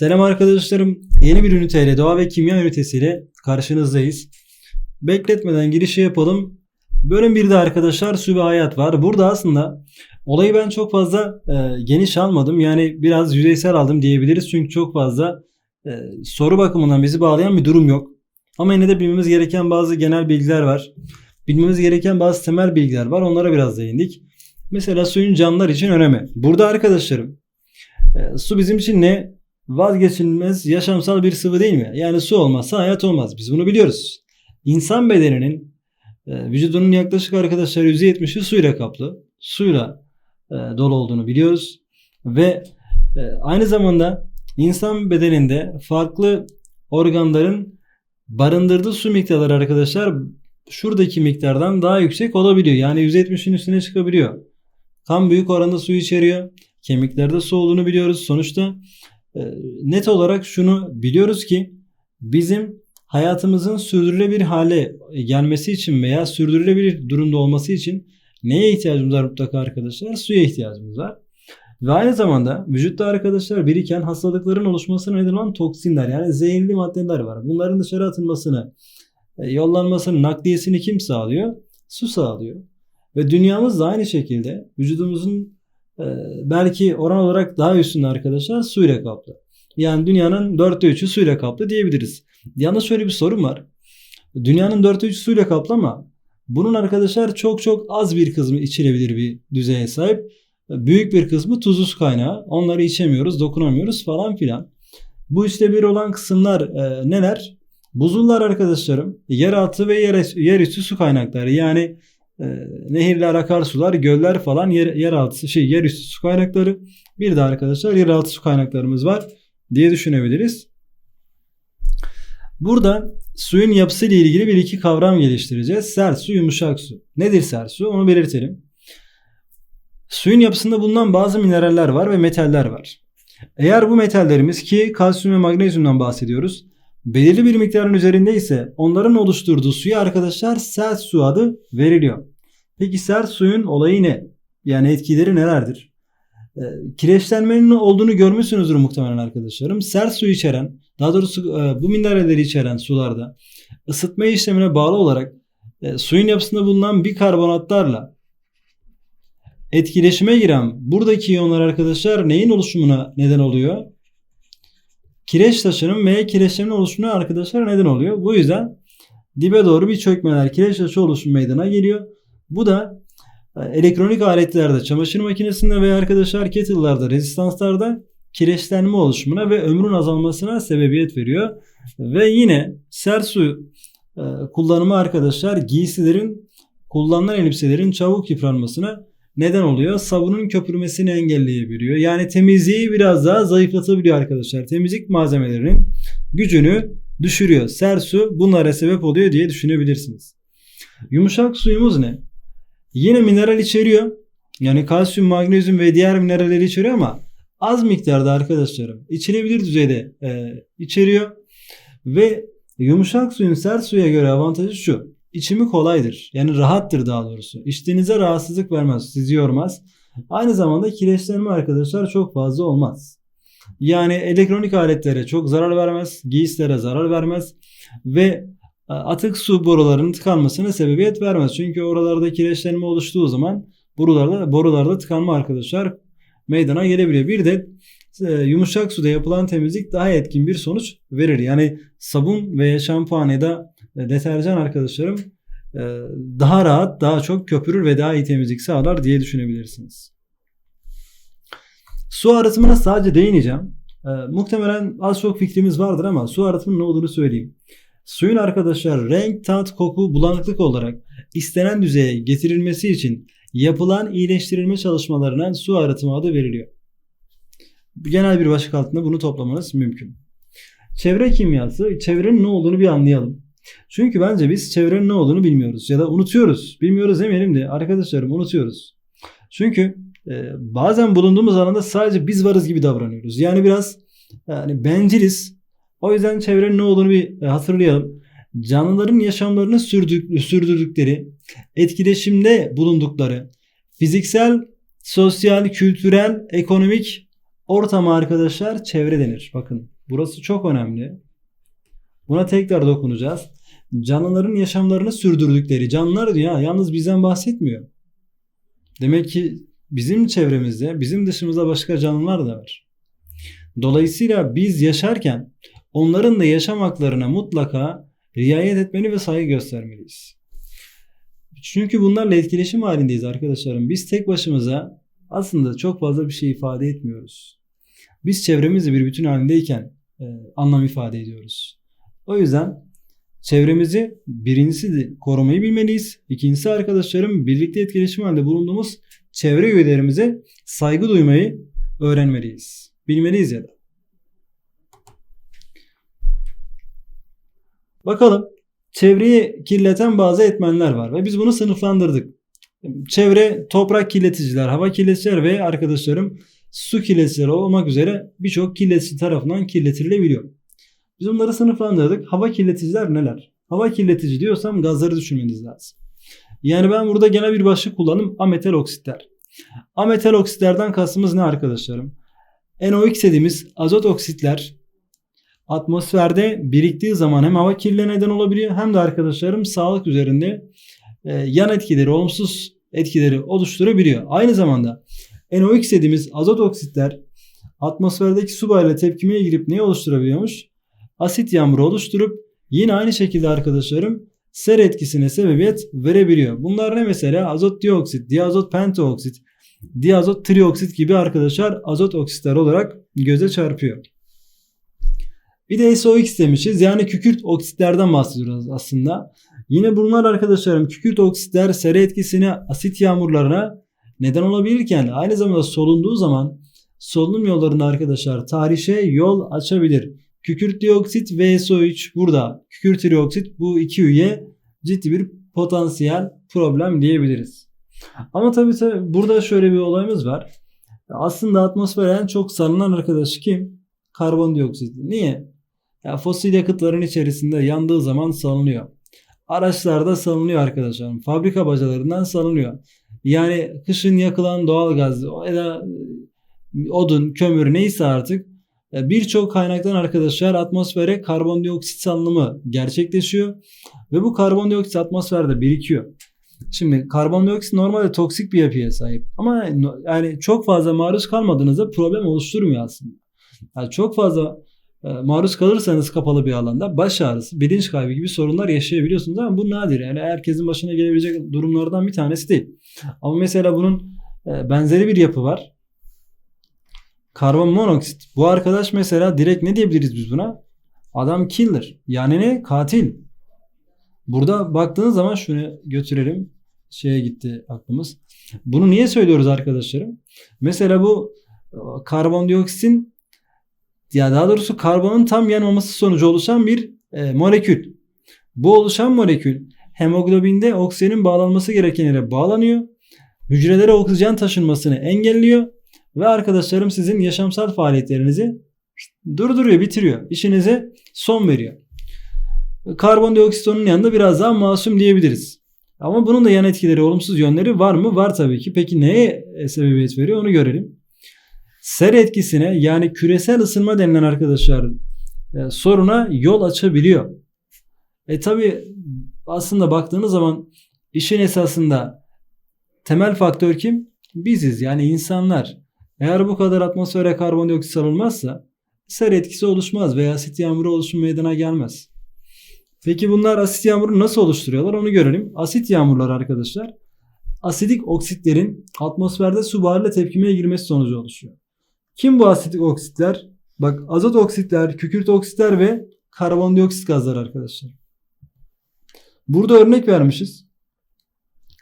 Selam arkadaşlarım. Yeni bir üniteyle doğa ve kimya ünitesiyle karşınızdayız. Bekletmeden girişi yapalım. Bölüm 1'de arkadaşlar hayat var. Burada aslında olayı ben çok fazla e, geniş almadım. Yani biraz yüzeysel aldım diyebiliriz. Çünkü çok fazla e, soru bakımından bizi bağlayan bir durum yok. Ama yine de bilmemiz gereken bazı genel bilgiler var. Bilmemiz gereken bazı temel bilgiler var. Onlara biraz değindik. Mesela suyun canlılar için önemi. Burada arkadaşlarım e, su bizim için ne? Vazgeçilmez yaşamsal bir sıvı değil mi? Yani su olmazsa hayat olmaz. Biz bunu biliyoruz. İnsan bedeninin e, vücudunun yaklaşık arkadaşlar %70'i suyla kaplı. Suyla e, dolu olduğunu biliyoruz. Ve e, aynı zamanda insan bedeninde farklı organların barındırdığı su miktarları arkadaşlar şuradaki miktardan daha yüksek olabiliyor. Yani %70'in üstüne çıkabiliyor. Kan büyük oranda su içeriyor. Kemiklerde su olduğunu biliyoruz. Sonuçta net olarak şunu biliyoruz ki bizim hayatımızın sürdürülebilir hale gelmesi için veya sürdürülebilir durumda olması için neye ihtiyacımız var mutlaka arkadaşlar? Suya ihtiyacımız var. Ve aynı zamanda vücutta arkadaşlar biriken hastalıkların oluşmasına neden olan toksinler yani zehirli maddeler var. Bunların dışarı atılmasını, e, yollanmasını, nakliyesini kim sağlıyor? Su sağlıyor. Ve dünyamız da aynı şekilde vücudumuzun belki oran olarak daha üstünde arkadaşlar suyla kaplı. Yani dünyanın dörtte üçü suyla kaplı diyebiliriz. Yalnız şöyle bir sorun var. Dünyanın dörtte üçü suyla kaplı ama bunun arkadaşlar çok çok az bir kısmı içilebilir bir düzeye sahip. Büyük bir kısmı tuzlu su kaynağı. Onları içemiyoruz, dokunamıyoruz falan filan. Bu işte bir olan kısımlar e, neler? Buzullar arkadaşlarım. Yeraltı ve yer, yerüstü su kaynakları. Yani nehirler, akarsular, göller falan yer, yeraltı şey yerüstü su kaynakları. Bir de arkadaşlar yeraltı su kaynaklarımız var diye düşünebiliriz. Burada suyun yapısı ile ilgili bir iki kavram geliştireceğiz. Sert su, yumuşak su. Nedir sert su? Onu belirtelim. Suyun yapısında bulunan bazı mineraller var ve metaller var. Eğer bu metallerimiz ki kalsiyum ve magnezyumdan bahsediyoruz. Belirli bir miktarın üzerinde ise onların oluşturduğu suya arkadaşlar sert su adı veriliyor. Sert suyun olayı ne? Yani etkileri nelerdir? E, kireçlenmenin olduğunu görmüşsünüzdür muhtemelen arkadaşlarım. Sert su içeren, daha doğrusu e, bu mineralleri içeren sularda ısıtma işlemine bağlı olarak e, suyun yapısında bulunan bikarbonatlarla etkileşime giren buradaki iyonlar arkadaşlar neyin oluşumuna neden oluyor? Kireç taşının veya kireçlerin oluşumuna arkadaşlar neden oluyor. Bu yüzden dibe doğru bir çökmeler, kireç taşı oluşum meydana geliyor. Bu da e, elektronik aletlerde, çamaşır makinesinde veya arkadaşlar kettle'larda, rezistanslarda kireçlenme oluşumuna ve ömrün azalmasına sebebiyet veriyor. Ve yine sert su e, kullanımı arkadaşlar giysilerin kullanılan elbiselerin çabuk yıpranmasına neden oluyor? Sabunun köpürmesini engelleyebiliyor. Yani temizliği biraz daha zayıflatabiliyor arkadaşlar. Temizlik malzemelerinin gücünü düşürüyor. Sert su bunlara sebep oluyor diye düşünebilirsiniz. Yumuşak suyumuz ne? Yine mineral içeriyor. Yani kalsiyum, magnezyum ve diğer mineralleri içeriyor ama az miktarda arkadaşlarım. İçilebilir düzeyde e, içeriyor. Ve yumuşak suyun sert suya göre avantajı şu. İçimi kolaydır. Yani rahattır daha doğrusu. İçtiğinize rahatsızlık vermez. Sizi yormaz. Aynı zamanda kireçlenme arkadaşlar çok fazla olmaz. Yani elektronik aletlere çok zarar vermez. Giysilere zarar vermez. Ve atık su borularının tıkanmasına sebebiyet vermez. Çünkü oralarda kireçlenme oluştuğu zaman borularda, borularda tıkanma arkadaşlar meydana gelebiliyor. Bir de e, yumuşak suda yapılan temizlik daha etkin bir sonuç verir. Yani sabun veya şampuan ya da e, deterjan arkadaşlarım daha rahat, daha çok köpürür ve daha iyi temizlik sağlar diye düşünebilirsiniz. Su arıtımına sadece değineceğim. muhtemelen az çok fikrimiz vardır ama su arıtımının ne olduğunu söyleyeyim. Suyun arkadaşlar renk, tat, koku, bulanıklık olarak istenen düzeye getirilmesi için yapılan iyileştirilme çalışmalarına su arıtımı adı veriliyor. Genel bir başlık altında bunu toplamanız mümkün. Çevre kimyası, çevrenin ne olduğunu bir anlayalım. Çünkü bence biz çevrenin ne olduğunu bilmiyoruz ya da unutuyoruz. Bilmiyoruz demeyelim de arkadaşlarım unutuyoruz. Çünkü e, bazen bulunduğumuz alanda sadece biz varız gibi davranıyoruz. Yani biraz yani benciliz o yüzden çevrenin ne olduğunu bir e, hatırlayalım. Canlıların yaşamlarını sürdük, sürdürdükleri, etkileşimde bulundukları, fiziksel, sosyal, kültürel, ekonomik ortama arkadaşlar çevre denir. Bakın burası çok önemli. Buna tekrar dokunacağız. Canlıların yaşamlarını sürdürdükleri canlılar diyor ya yalnız bizden bahsetmiyor. Demek ki bizim çevremizde, bizim dışımızda başka canlılar da var. Dolayısıyla biz yaşarken onların da yaşam haklarına mutlaka riayet etmeli ve saygı göstermeliyiz. Çünkü bunlarla etkileşim halindeyiz arkadaşlarım. Biz tek başımıza aslında çok fazla bir şey ifade etmiyoruz. Biz çevremizle bir bütün halindeyken e, anlam ifade ediyoruz. O yüzden çevremizi birincisi korumayı bilmeliyiz. İkincisi arkadaşlarım birlikte etkileşim halinde bulunduğumuz çevre üyelerimize saygı duymayı öğrenmeliyiz. Bilmeliyiz ya da. Bakalım çevreyi kirleten bazı etmenler var ve biz bunu sınıflandırdık. Çevre toprak kirleticiler, hava kirleticiler ve arkadaşlarım su kirleticileri olmak üzere birçok kirletici tarafından kirletilebiliyor. Biz bunları sınıflandırdık. Hava kirleticiler neler? Hava kirletici diyorsam gazları düşünmeniz lazım. Yani ben burada genel bir başlık kullandım. Ametal oksitler. Ametal oksitlerden kastımız ne arkadaşlarım? NOx dediğimiz azot oksitler atmosferde biriktiği zaman hem hava kirliliğine neden olabiliyor hem de arkadaşlarım sağlık üzerinde e, yan etkileri, olumsuz etkileri oluşturabiliyor. Aynı zamanda NOx dediğimiz azot oksitler atmosferdeki su ile tepkimeye girip ne oluşturabiliyormuş? Asit yağmuru oluşturup yine aynı şekilde arkadaşlarım ser etkisine sebebiyet verebiliyor. Bunlar ne mesela? Azot dioksit, diazot pentaoksit, diazot trioksit gibi arkadaşlar azot oksitler olarak göze çarpıyor. Bir de SOX demişiz. Yani kükürt oksitlerden bahsediyoruz aslında. Yine bunlar arkadaşlarım kükürt oksitler sera etkisine asit yağmurlarına neden olabilirken aynı zamanda solunduğu zaman solunum yollarında arkadaşlar tarihçe yol açabilir. Kükürt dioksit ve SO3 burada. Kükürt dioksit bu iki üye ciddi bir potansiyel problem diyebiliriz. Ama tabii tabii burada şöyle bir olayımız var. Aslında atmosfere en çok sarılan arkadaşı kim? Karbondioksit. Niye? Ya fosil yakıtların içerisinde yandığı zaman salınıyor. Araçlarda salınıyor arkadaşlarım. Fabrika bacalarından salınıyor. Yani kışın yakılan doğal gaz ya da odun, kömür neyse artık birçok kaynaktan arkadaşlar atmosfere karbondioksit salınımı gerçekleşiyor ve bu karbondioksit atmosferde birikiyor. Şimdi karbondioksit normalde toksik bir yapıya sahip ama yani çok fazla maruz kalmadığınızda problem oluşturmuyor aslında. Yani çok fazla e, maruz kalırsanız kapalı bir alanda baş ağrısı, bilinç kaybı gibi sorunlar yaşayabiliyorsunuz ama bu nadir. Yani herkesin başına gelebilecek durumlardan bir tanesi değil. Ama mesela bunun e, benzeri bir yapı var. Karbon monoksit. Bu arkadaş mesela direkt ne diyebiliriz biz buna? Adam killer. Yani ne? Katil. Burada baktığınız zaman şunu götürelim. Şeye gitti aklımız. Bunu niye söylüyoruz arkadaşlarım? Mesela bu e, karbondioksitin ya daha doğrusu karbonun tam yanmaması sonucu oluşan bir e, molekül. Bu oluşan molekül hemoglobinde oksijenin bağlanması gereken yere bağlanıyor. Hücrelere oksijen taşınmasını engelliyor ve arkadaşlarım sizin yaşamsal faaliyetlerinizi durduruyor, bitiriyor. İşinize son veriyor. Karbondioksit onun yanında biraz daha masum diyebiliriz. Ama bunun da yan etkileri, olumsuz yönleri var mı? Var tabii ki. Peki neye sebebiyet veriyor onu görelim. Ser etkisine yani küresel ısınma denilen arkadaşlar e, soruna yol açabiliyor. E tabi aslında baktığınız zaman işin esasında temel faktör kim? Biziz yani insanlar. Eğer bu kadar atmosfere karbondioksit salınmazsa ser etkisi oluşmaz veya asit yağmuru oluşum meydana gelmez. Peki bunlar asit yağmuru nasıl oluşturuyorlar onu görelim. Asit yağmurlar arkadaşlar asidik oksitlerin atmosferde su buharıyla tepkimeye girmesi sonucu oluşuyor. Kim bu asitik oksitler? Bak azot oksitler, kükürt oksitler ve karbondioksit gazlar arkadaşlar. Burada örnek vermişiz.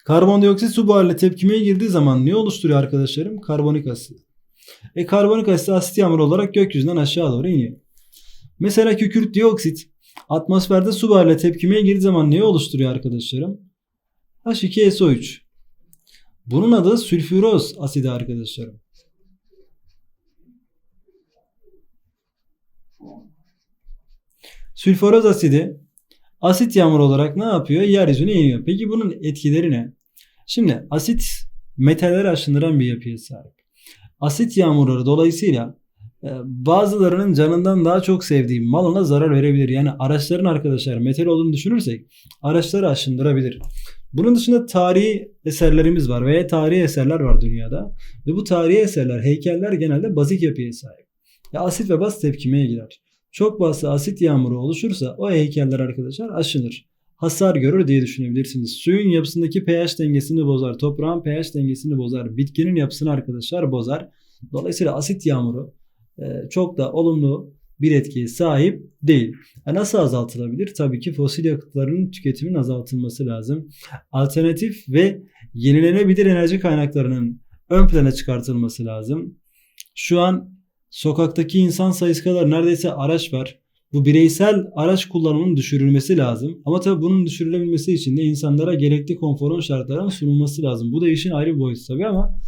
Karbondioksit su buharıyla tepkimeye girdiği zaman ne oluşturuyor arkadaşlarım? Karbonik asit. E karbonik asit asit yağmuru olarak gökyüzünden aşağı doğru iniyor. Mesela kükürt dioksit atmosferde su buharıyla tepkimeye girdiği zaman ne oluşturuyor arkadaşlarım? H2SO3. Bunun adı sülfüroz asidi arkadaşlarım. Sülforoz asidi asit yağmur olarak ne yapıyor? Yeryüzüne iniyor. Peki bunun etkileri ne? Şimdi asit metalleri aşındıran bir yapıya sahip. Asit yağmurları dolayısıyla e, bazılarının canından daha çok sevdiği malına zarar verebilir. Yani araçların arkadaşlar metal olduğunu düşünürsek araçları aşındırabilir. Bunun dışında tarihi eserlerimiz var veya tarihi eserler var dünyada. Ve bu tarihi eserler, heykeller genelde bazik yapıya sahip. Ya asit ve baz tepkimeye girer. Çok fazla asit yağmuru oluşursa o heykeller arkadaşlar aşınır. Hasar görür diye düşünebilirsiniz. Suyun yapısındaki pH dengesini bozar. Toprağın pH dengesini bozar. Bitkinin yapısını arkadaşlar bozar. Dolayısıyla asit yağmuru e, çok da olumlu bir etkiye sahip değil. E nasıl azaltılabilir? Tabii ki fosil yakıtların tüketiminin azaltılması lazım. Alternatif ve yenilenebilir enerji kaynaklarının ön plana çıkartılması lazım. Şu an sokaktaki insan sayısı kadar neredeyse araç var. Bu bireysel araç kullanımının düşürülmesi lazım. Ama tabii bunun düşürülebilmesi için de insanlara gerekli konforun şartlarının sunulması lazım. Bu da işin ayrı bir boyutu tabii ama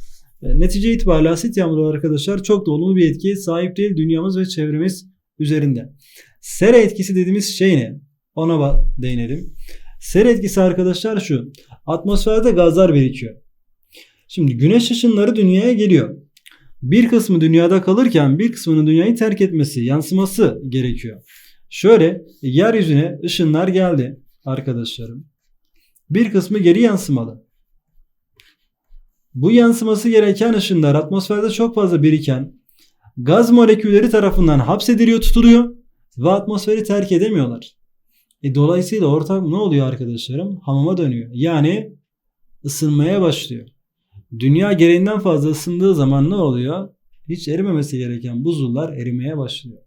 e, netice itibariyle asit yağmurları arkadaşlar çok da olumlu bir etkiye sahip değil dünyamız ve çevremiz üzerinde. Sera etkisi dediğimiz şey ne? Ona değinelim. Sera etkisi arkadaşlar şu. Atmosferde gazlar birikiyor. Şimdi güneş ışınları dünyaya geliyor. Bir kısmı dünyada kalırken bir kısmının dünyayı terk etmesi, yansıması gerekiyor. Şöyle yeryüzüne ışınlar geldi arkadaşlarım. Bir kısmı geri yansımalı. Bu yansıması gereken ışınlar atmosferde çok fazla biriken gaz molekülleri tarafından hapsediliyor, tutuluyor ve atmosferi terk edemiyorlar. E dolayısıyla ortam ne oluyor arkadaşlarım? Hamama dönüyor. Yani ısınmaya başlıyor. Dünya gereğinden fazla ısındığı zaman ne oluyor? Hiç erimemesi gereken buzullar erimeye başlıyor.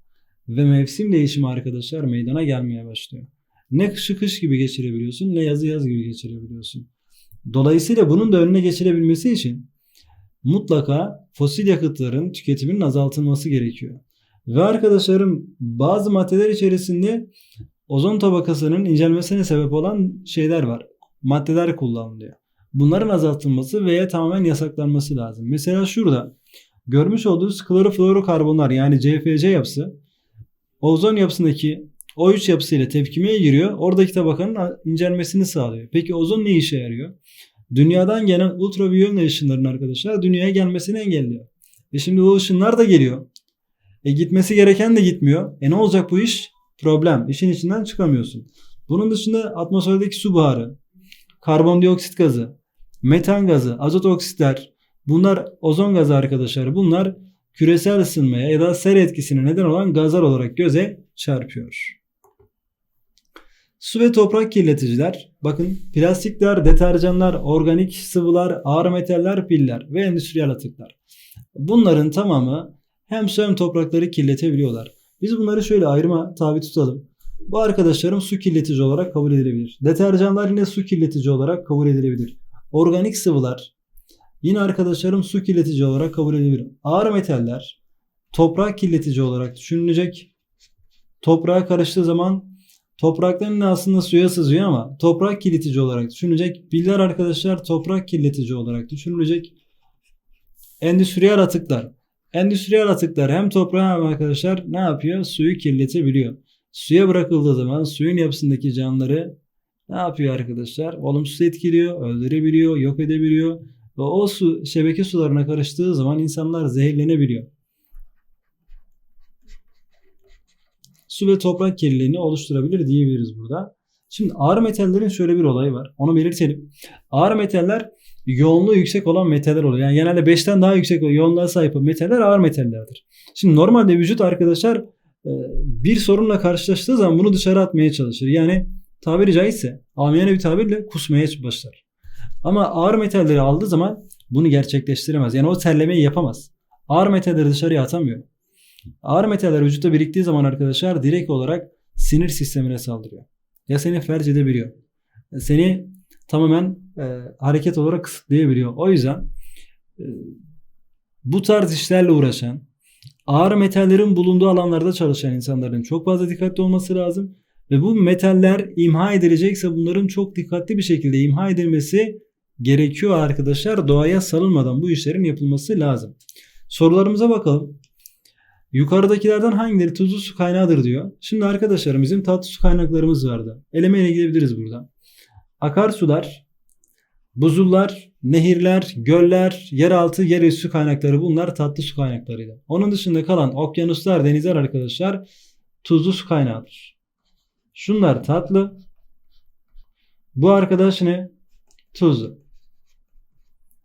Ve mevsim değişimi arkadaşlar meydana gelmeye başlıyor. Ne kışı kış gibi geçirebiliyorsun ne yazı yaz gibi geçirebiliyorsun. Dolayısıyla bunun da önüne geçilebilmesi için mutlaka fosil yakıtların tüketiminin azaltılması gerekiyor. Ve arkadaşlarım bazı maddeler içerisinde ozon tabakasının incelmesine sebep olan şeyler var. Maddeler kullanılıyor. Bunların azaltılması veya tamamen yasaklanması lazım. Mesela şurada görmüş olduğunuz kloroflorokarbonlar yani CFC yapısı ozon yapısındaki O3 yapısıyla tepkimeye giriyor. Oradaki tabakanın incelmesini sağlıyor. Peki ozon ne işe yarıyor? Dünyadan gelen ultraviyole ışınların arkadaşlar dünyaya gelmesini engelliyor. E şimdi o ışınlar da geliyor. E gitmesi gereken de gitmiyor. E ne olacak bu iş? Problem. İşin içinden çıkamıyorsun. Bunun dışında atmosferdeki su buharı, karbondioksit gazı, metan gazı, azot oksitler bunlar ozon gazı arkadaşlar. Bunlar küresel ısınmaya ya da ser etkisine neden olan gazlar olarak göze çarpıyor. Su ve toprak kirleticiler. Bakın plastikler, deterjanlar, organik sıvılar, ağır metaller, piller ve endüstriyel atıklar. Bunların tamamı hem su hem toprakları kirletebiliyorlar. Biz bunları şöyle ayrıma tabi tutalım. Bu arkadaşlarım su kirletici olarak kabul edilebilir. Deterjanlar yine su kirletici olarak kabul edilebilir. Organik sıvılar yine arkadaşlarım su kirletici olarak kabul edilebilir. Ağır metaller toprak kirletici olarak düşünülecek. Toprağa karıştığı zaman toprakların aslında suya sızıyor ama toprak kirletici olarak düşünülecek. Biller arkadaşlar toprak kirletici olarak düşünülecek. Endüstriyel atıklar. Endüstriyel atıklar hem toprağa hem arkadaşlar ne yapıyor? Suyu kirletebiliyor. Suya bırakıldığı zaman suyun yapısındaki canlıları ne yapıyor arkadaşlar? Olumsuz etkiliyor, öldürebiliyor, yok edebiliyor. Ve o su şebeke sularına karıştığı zaman insanlar zehirlenebiliyor. Su ve toprak kirliliğini oluşturabilir diyebiliriz burada. Şimdi ağır metallerin şöyle bir olayı var. Onu belirtelim. Ağır metaller yoğunluğu yüksek olan metaller oluyor. Yani genelde 5'ten daha yüksek yoğunluğa sahip metaller ağır metallerdir. Şimdi normalde vücut arkadaşlar e, bir sorunla karşılaştığı zaman bunu dışarı atmaya çalışır. Yani tabiri caizse amiyane bir tabirle kusmaya başlar. Ama ağır metalleri aldığı zaman bunu gerçekleştiremez. Yani o terlemeyi yapamaz. Ağır metalleri dışarıya atamıyor. Ağır metaller vücutta biriktiği zaman arkadaşlar direkt olarak sinir sistemine saldırıyor. Ya seni felç edebiliyor. Seni tamamen e, hareket olarak kısıtlayabiliyor. O yüzden e, bu tarz işlerle uğraşan, ağır metallerin bulunduğu alanlarda çalışan insanların çok fazla dikkatli olması lazım. Ve bu metaller imha edilecekse bunların çok dikkatli bir şekilde imha edilmesi gerekiyor arkadaşlar. Doğaya salınmadan bu işlerin yapılması lazım. Sorularımıza bakalım. Yukarıdakilerden hangileri tuzlu su kaynağıdır diyor. Şimdi arkadaşlar bizim tatlı su kaynaklarımız vardı. Elemeyle gidebiliriz burada. Akarsular, buzullar, nehirler, göller, yeraltı, yerüstü kaynakları bunlar tatlı su kaynaklarıydı. Onun dışında kalan okyanuslar, denizler arkadaşlar tuzlu su kaynağıdır. Şunlar tatlı. Bu arkadaş ne? Tuzlu.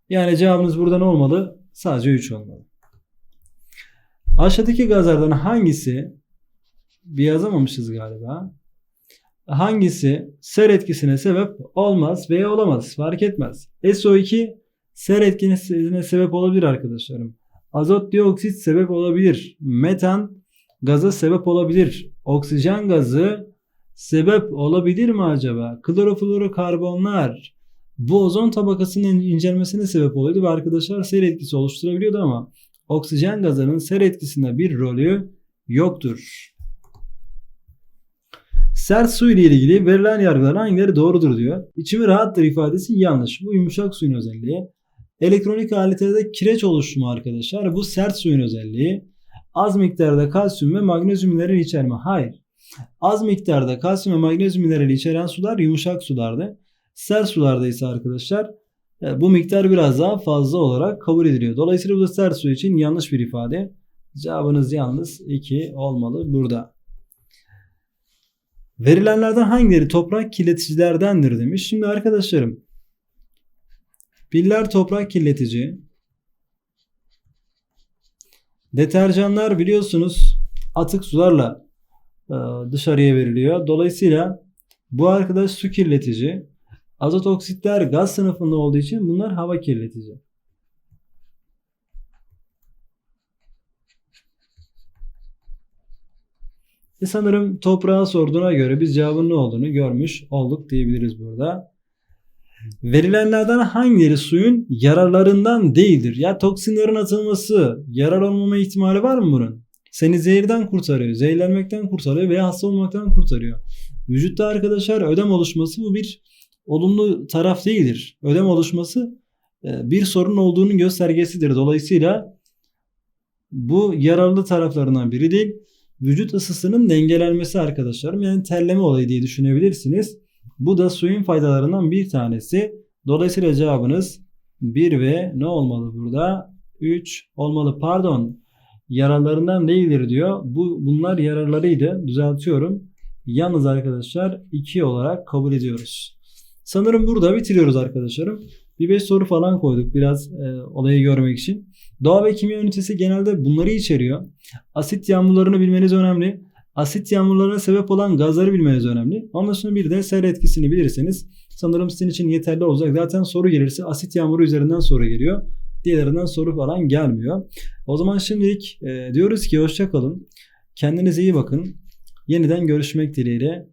Yani cevabımız burada ne olmalı? Sadece 3 olmalı. Aşağıdaki gazlardan hangisi bir yazamamışız galiba. Hangisi ser etkisine sebep olmaz veya olamaz fark etmez. SO2 ser etkisine sebep olabilir arkadaşlarım. Azot dioksit sebep olabilir. Metan gazı sebep olabilir. Oksijen gazı sebep olabilir mi acaba? Kloroflorokarbonlar bu ozon tabakasının incelmesine sebep oluyordu ve arkadaşlar ser etkisi oluşturabiliyordu ama oksijen gazının ser etkisinde bir rolü yoktur. Sert su ile ilgili verilen yargılar hangileri doğrudur diyor. İçimi rahattır ifadesi yanlış. Bu yumuşak suyun özelliği. Elektronik aletlerde kireç oluşumu arkadaşlar. Bu sert suyun özelliği. Az miktarda kalsiyum ve magnezyum minerali içerme. Hayır. Az miktarda kalsiyum ve magnezyum minerali içeren sular yumuşak sulardı. Sert sularda ise arkadaşlar e, bu miktar biraz daha fazla olarak kabul ediliyor. Dolayısıyla bu da sert su için yanlış bir ifade. Cevabınız yalnız 2 olmalı burada. Verilenlerden hangileri toprak kirleticilerdendir demiş. Şimdi arkadaşlarım piller toprak kirletici. Deterjanlar biliyorsunuz atık sularla dışarıya veriliyor. Dolayısıyla bu arkadaş su kirletici. Azot oksitler gaz sınıfında olduğu için bunlar hava kirletici. E sanırım toprağa sorduğuna göre biz cevabın ne olduğunu görmüş olduk diyebiliriz burada. Verilenlerden hangileri suyun yararlarından değildir? Ya toksinlerin atılması yarar olmama ihtimali var mı bunun? Seni zehirden kurtarıyor, zehirlenmekten kurtarıyor veya hasta olmaktan kurtarıyor. Vücutta arkadaşlar ödem oluşması bu bir olumlu taraf değildir. Ödem oluşması e, bir sorun olduğunun göstergesidir. Dolayısıyla bu yararlı taraflarından biri değil vücut ısısının dengelenmesi arkadaşlarım. Yani terleme olayı diye düşünebilirsiniz. Bu da suyun faydalarından bir tanesi. Dolayısıyla cevabınız 1 ve ne olmalı burada? 3 olmalı. Pardon. Yararlarından değildir diyor. Bu bunlar yararlarıydı. Düzeltiyorum. Yalnız arkadaşlar 2 olarak kabul ediyoruz. Sanırım burada bitiriyoruz arkadaşlarım. Bir 5 soru falan koyduk biraz e, olayı görmek için. Doğa ve kimya ünitesi genelde bunları içeriyor. Asit yağmurlarını bilmeniz önemli. Asit yağmurlarına sebep olan gazları bilmeniz önemli. Ondan sonra bir de ser etkisini bilirseniz sanırım sizin için yeterli olacak. Zaten soru gelirse asit yağmuru üzerinden soru geliyor. Diğerlerinden soru falan gelmiyor. O zaman şimdilik e, diyoruz ki hoşçakalın. Kendinize iyi bakın. Yeniden görüşmek dileğiyle.